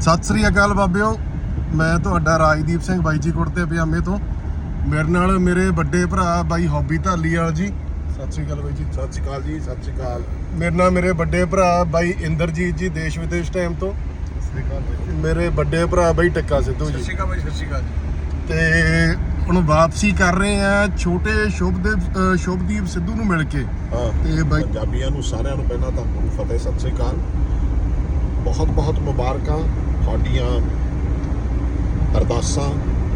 ਸਤਿ ਸ੍ਰੀ ਅਕਾਲ ਬਾਬਿਓ। ਮੈਂ ਤੁਹਾਡਾ ਰਾਜਦੀਪ ਸਿੰਘ ਬਾਈ ਜੀ ਕੁੜਤੇ ਪਜਾਮੇ ਤੋਂ। ਮੇਰੇ ਨਾਲ ਮੇਰੇ ਵੱਡੇ ਭਰਾ ਬਾਈ ਹੌਬੀ ਢਾਲੀਵਾਲ ਜੀ। ਸਤਿ ਸ੍ਰੀ ਅਕਾਲ ਬਾਈ ਜੀ। ਸਤਿ ਸ਼੍ਰੀ ਅਕਾਲ ਜੀ ਸਤਿ ਸ਼੍ਰੀ ਅਕਾਲ। ਮੇਰੇ ਨਾਲ ਮੇਰੇ ਵੱਡੇ ਭਰਾ ਬਾਈ ਇੰਦਰਜੀਤ ਜੀ ਦੇਸ਼ ਵਿਦੇਸ਼ ਟਾਈਮ ਤੋਂ। ਸਤਿ ਸ਼੍ਰੀ ਅਕਾਲ ਮੇਰੇ ਵੱਡੇ ਭਰਾ ਬਾਈ ਟੱਕਾ ਸਿੱਧੂ ਜੀ। ਅਕਾਲ ਬਾਈ ਸਤਿ ਸ਼੍ਰੀ ਅਕਾਲ ਤੇ ਹੁਣ ਵਾਪਸੀ ਕਰ ਰਹੇ ਆ ਛੋਟੇ ਸ਼ੁਭਦੇਵ ਅ, ਸ਼ੁਭਦੀਪ ਸਿੱਧੂ ਨੂੰ ਮਿਲ ਕੇ। ਹਾਂ ਤੇ ਬਾਈ ਪੰਜਾਬੀਆਂ ਨੂੰ ਸਾਰਿਆਂ ਨੂੰ ਪਹਿਲਾਂ ਤਾਂ ਫਤਿਹ ਸਤਿ ਸ਼੍ਰੀ ਅਕਾਲ। ਬਹੁਤ ਬਹੁਤ ਮੁਬਾਰਕਾਂ ਤੁਹਾਡੀਆਂ ਅਰਦਾਸਾਂ,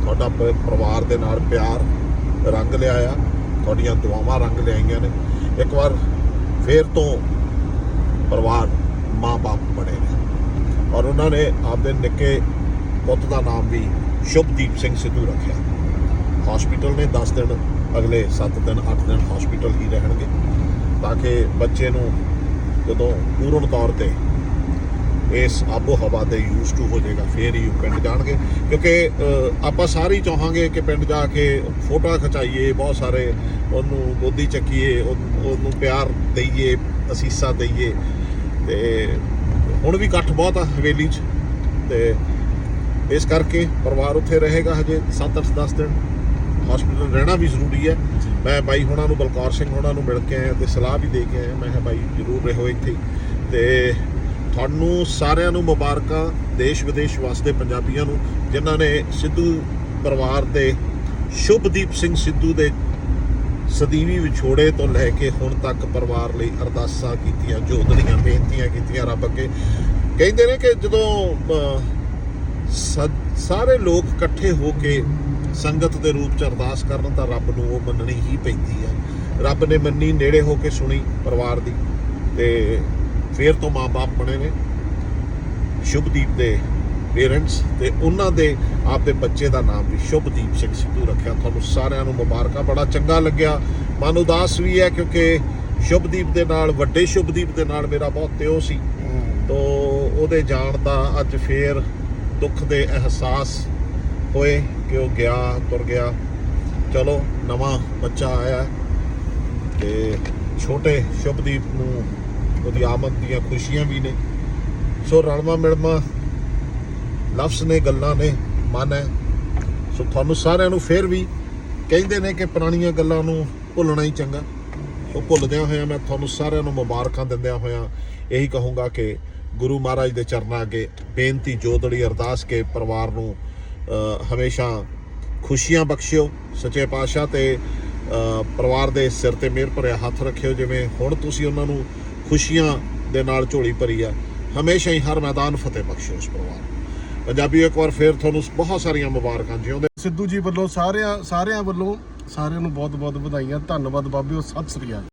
ਤੁਹਾਡਾ ਪਰਿਵਾਰ ਦੇ ਨਾਲ ਪਿਆਰ ਰੰਗ ਲਿਆਇਆ, ਤੁਹਾਡੀਆਂ ਦੁਆਵਾਂ ਰੰਗ ਲਿਆਈਆਂ ਨੇ। ਇੱਕ ਵਾਰ ਫੇਰ ਤੋਂ ਪਰਿਵਾਰ ਮਾਂ-ਬਾਪ ਬਣੇ ਨੇ। ਔਰ ਉਹਨਾਂ ਨੇ ਆਪਦੇ ਨਿੱਕੇ ਪੁੱਤ ਦਾ ਨਾਮ ਵੀ ਸ਼ੁਭਦੀਪ ਸਿੰਘ ਸਿੱਧੂ ਰੱਖਿਆ। ਹਸਪੀਟਲ ਨੇ 10 ਦਿਨ, ਅਗਲੇ 7 ਦਿਨ 8 ਦਿਨ ਹਸਪੀਟਲ ਹੀ ਰਹਿਣਗੇ, ਤਾਂ ਕਿ ਬੱਚੇ ਨੂੰ ਜਦੋਂ ਪੂਰਨ ਤੌਰ ਤੇ ਇਸ ਆਬੋ ਹਵਾ ਦੇ ਯੂਜ਼ ਟੂ ਹੋ ਜਾਏਗਾ, ਫੇਰ ਹੀ ਉਹ ਪਿੰਡ ਜਾਣਗੇ। ਕਿਉਂਕਿ ਆਪਾਂ ਸਾਰੇ ਹੀ ਚਾਹਾਂਗੇ ਕਿ ਪਿੰਡ ਜਾ ਕੇ ਫੋਟੋਆਂ ਖਚਾਈਏ, ਬਹੁਤ ਸਾਰੇ ਉਹਨੂੰ ਗੋਦੀ ਚੱਕੀਏ, ਉਹ- ਉਹਨੂੰ ਪਿਆਰ ਦਈਏ, ਅਸੀਸਾਂ ਦਈਏ। ਤੇ ਹੁਣ ਵੀ ਇਕੱਠ ਬਹੁਤ ਆ ਹਵੇਲੀ 'ਚ। ਤੇ ਇਸ ਕਰਕੇ ਪਰਿਵਾਰ ਉੱਥੇ ਰਹੇਗਾ ਹਜੇ 7-8 10 ਦਿਨ। ਹਸਪੀਟਲ ਰਹਿਣਾ ਵੀ ਜ਼ਰੂਰੀ ਹੈ। ਮੈਂ ਬਾਈ ਹੁਣਾਂ ਨੂੰ, ਬਲਕੌਰ ਸਿੰਘ ਹੁਣਾਂ ਨੂੰ ਮਿਲ ਕੇ ਆਇਆ ਤੇ ਸਲਾਹ ਵੀ ਦੇ ਕੇ ਆਇਆ। ਮੈਂ ਕਿਹਾ ਬਾਈ ਜ਼ਰੂਰ ਰਹੋ ਇੱਥੇ ਹੀ। ਤੇ ਤੁਹਾਨੂੰ ਸਾਰਿਆਂ ਨੂੰ ਮੁਬਾਰਕਾਂ, ਦੇਸ਼ ਵਿਦੇਸ਼ ਵਾਸਤੇ ਪੰਜਾਬੀਆਂ ਨੂੰ, ਜਿਨ੍ਹਾਂ ਨੇ ਸਿੱਧੂ ਪਰਿਵਾਰ ਦੇ, ਸ਼ੁਭਦੀਪ ਸਿੰਘ ਸਿੱਧੂ ਦੇ ਸਦੀਵੀ ਵਿਛੋੜੇ ਤੋਂ ਲੈ ਕੇ ਹੁਣ ਤੱਕ ਪਰਿਵਾਰ ਲਈ ਅਰਦਾਸਾਂ ਕੀਤੀਆਂ ਜੋਦੜੀਆਂ ਬੇਨਤੀਆਂ ਕੀਤੀਆਂ ਰੱਬ ਅੱਗੇ। ਕਹਿੰਦੇ ਨੇ ਕਿ ਜਦੋਂ ਸ- ਸਾਰੇ ਲੋਕ ਇਕੱਠੇ ਹੋ ਕੇ ਸੰਗਤ ਦੇ ਰੂਪ ਚ ਅਰਦਾਸ ਕਰਨ ਤਾਂ ਰੱਬ ਨੂੰ ਉਹ ਮੰਨਣੀ ਹੀ ਪੈਂਦੀ ਹੈ। ਰੱਬ ਨੇ ਮੰਨੀ, ਨੇੜੇ ਹੋ ਕੇ ਸੁਣੀ ਪਰਿਵਾਰ ਦੀ। ਤੇ ਫੇਰ ਤੋਂ ਮਾਂ-ਬਾਪ ਬਣੇ ਨੇ। ਸ਼ੁਭਦੀਪ ਦੇ ਪੇਰੈਂਟਸ ਤੇ ਉਹਨਾਂ ਦੇ ਆਪਦੇ ਬੱਚੇ ਦਾ ਨਾਮ ਵੀ ਸ਼ੁਭਦੀਪ ਸਿੰਘ ਸਿੱਧੂ ਰੱਖਿਆ। ਤੁਹਾਨੂੰ ਸਾਰਿਆਂ ਨੂੰ ਮੁਬਾਰਕਾਂ। ਬੜਾ ਚੰਗਾ ਲੱਗਿਆ। ਮਨ ਉਦਾਸ ਵੀ ਹੈ ਕਿਉਂਕਿ ਸ਼ੁਭਦੀਪ ਦੇ ਨਾਲ, ਵੱਡੇ ਸ਼ੁਭਦੀਪ ਦੇ ਨਾਲ ਮੇਰਾ ਬਹੁਤ ਤਿਉ ਸੀ। ਤੋ ਉਹਦੇ ਜਾਣ ਦਾ ਅੱਜ ਫੇਰ ਦੁੱਖ ਦੇ ਅਹਿਸਾਸ ਹੋਏ ਕਿ ਉਹ ਗਿਆ, ਤੁਰ ਗਿਆ। ਚਲੋ, ਨਵਾਂ ਬੱਚਾ ਆਇਆ ਤੇ ਛੋਟੇ ਸ਼ੁਭਦੀਪ ਨੂੰ ਉਹਦੀ ਆਮਦ ਦੀਆਂ ਖੁਸ਼ੀਆਂ ਵੀ ਨੇ। ਸੋ ਰਲਵਾ ਮਿਲਵਾ ਲਫ਼ਜ਼ ਨੇ, ਗੱਲਾਂ ਨੇ, ਮਨ ਹੈ। ਸੋ ਤੁਹਾਨੂੰ ਸਾਰਿਆਂ ਨੂੰ ਫੇਰ ਵੀ ਕਹਿੰਦੇ ਨੇ ਕਿ ਪੁਰਾਣੀਆਂ ਗੱਲਾਂ ਨੂੰ ਭੁੱਲਣਾ ਹੀ ਚੰਗਾ। ਸੋ ਭੁੱਲਦਿਆਂ ਹੋਇਆਂ ਮੈਂ ਤੁਹਾਨੂੰ ਸਾਰਿਆਂ ਨੂੰ ਮੁਬਾਰਕਾਂ ਦਿੰਦਿਆਂ ਹੋਇਆਂ ਇਹੀ ਕਹੂੰਗਾ ਕਿ ਗੁਰੂ ਮਹਾਰਾਜ ਦੇ ਚਰਨਾਂ ਅੱਗੇ ਬੇਨਤੀ ਜੋਦੜੀ ਅਰਦਾਸ ਕੇ ਪਰਿਵਾਰ ਨੂੰ ਹਮੇਸ਼ਾ ਖੁਸ਼ੀਆਂ ਬਖਸ਼ਿਓ। ਸੱਚੇ ਪਾਤਸ਼ਾਹ ਤੇ ਪਰਿਵਾਰ ਦੇ ਸਿਰ ਤੇ ਮਿਹਰ ਭਰਿਆ ਹੱਥ ਰੱਖਿਓ। ਜਿਵੇਂ ਹੁਣ ਤੁਸੀਂ ਉਹਨਾਂ ਨੂੰ ਖੁਸ਼ੀਆਂ ਦੇ ਨਾਲ ਝੋਲੀ ਭਰੀ ਆ। ਹਮੇਸ਼ਾ ਹੀ ਹਰ ਮੈਦਾਨ ਫਤਿਹ ਬਖਸ਼ੋ ਉਸ ਪਰਿਵਾਰ ਪੰਜਾਬੀ ਇੱਕ ਵਾਰ ਫੇਰ ਤੁਹਾਨੂੰ ਬਹੁਤ ਸਾਰੀਆਂ ਮੁਬਾਰਕਾਂ ਜਿਉਂਦੇ ਸਿੱਧੂ ਜੀ ਵੱਲੋਂ ਸਾਰਿਆਂ ਸਾਰਿਆਂ ਵੱਲੋਂ ਸਾਰਿਆਂ ਨੂੰ ਬਹੁਤ ਬਹੁਤ ਵਧਾਈਆਂ। ਧੰਨਵਾਦ ਬਾਬਿਓ, ਸਤਿ ਸ੍ਰੀ ਅਕਾਲ।